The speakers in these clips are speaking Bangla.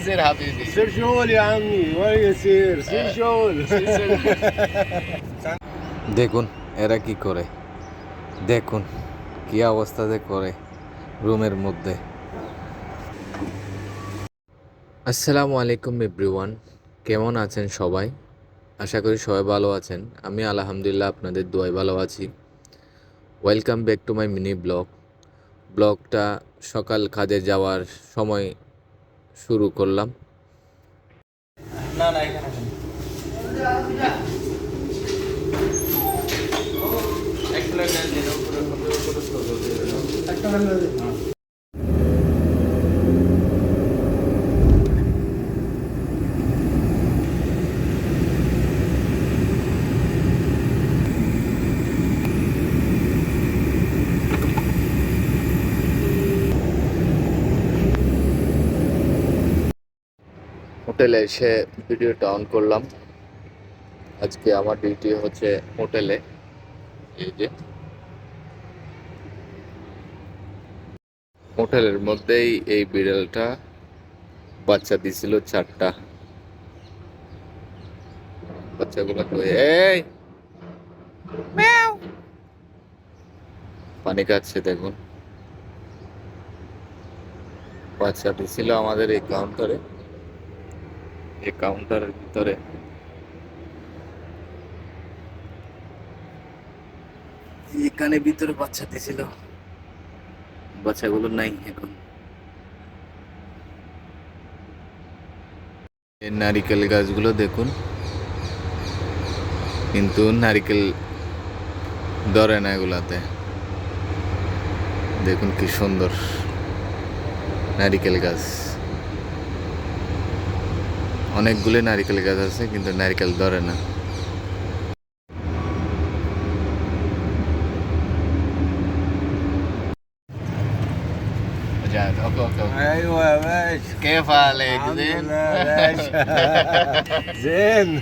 سير حبيبي سير شغل يا عمي وين يصير سير شغل দেখুন এরা কি করে দেখুন কি অবস্থাতে করে রুমের মধ্যে আসসালামু আলাইকুম এভরিওয়ান কেমন আছেন সবাই আশা করি সবাই ভালো আছেন আমি আলহামদুলিল্লাহ আপনাদের দোয়াই ভালো আছি welcome back to my mini blog ব্লগটা সকাল কাজে যাওয়ার সময় শুরু করলাম। হোটেলে এসে ভিডিওটা অন করলাম। আজকে আমার ডিউটি হচ্ছে হোটেলে। এই যে। হোটেলের মধ্যেই এই বিড়ালটা বাচ্চা দিছিল চারটা। বাচ্চাগুলো তো এই! পানি খাচ্ছে দেখুন। বাচ্চা দিছিল আমাদের এই কাউন্টারে এই কাউন্টারের ভিতরে। এখানে ভিতরে বাচ্চা দিছিল বাচ্চাগুলো নাই এখন। এই নারিকেল গাছগুলো দেখুন। কিন্তু নারিকেল ধরে না এগুলাতে। দেখুন কি সুন্দর নারিকেল গাছ। অনেকগুলো নারিকেল গাছ আছে কিন্তু নারিকেল ধরে না اوكي اوكي ايوه يا باشا كيف عليك الحمد زين؟ لله يا باشا زين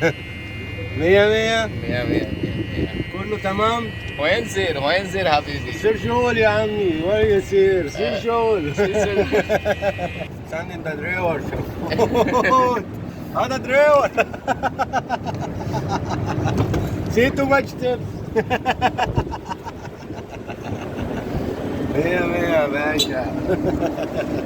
مية مية مية مية مية كله تمام وين سير وين سير حبيبي سير شغل يا عمي وين يصير سير شغل سير. استنى انت On the drill! See too much Vem, vem, venha, venha!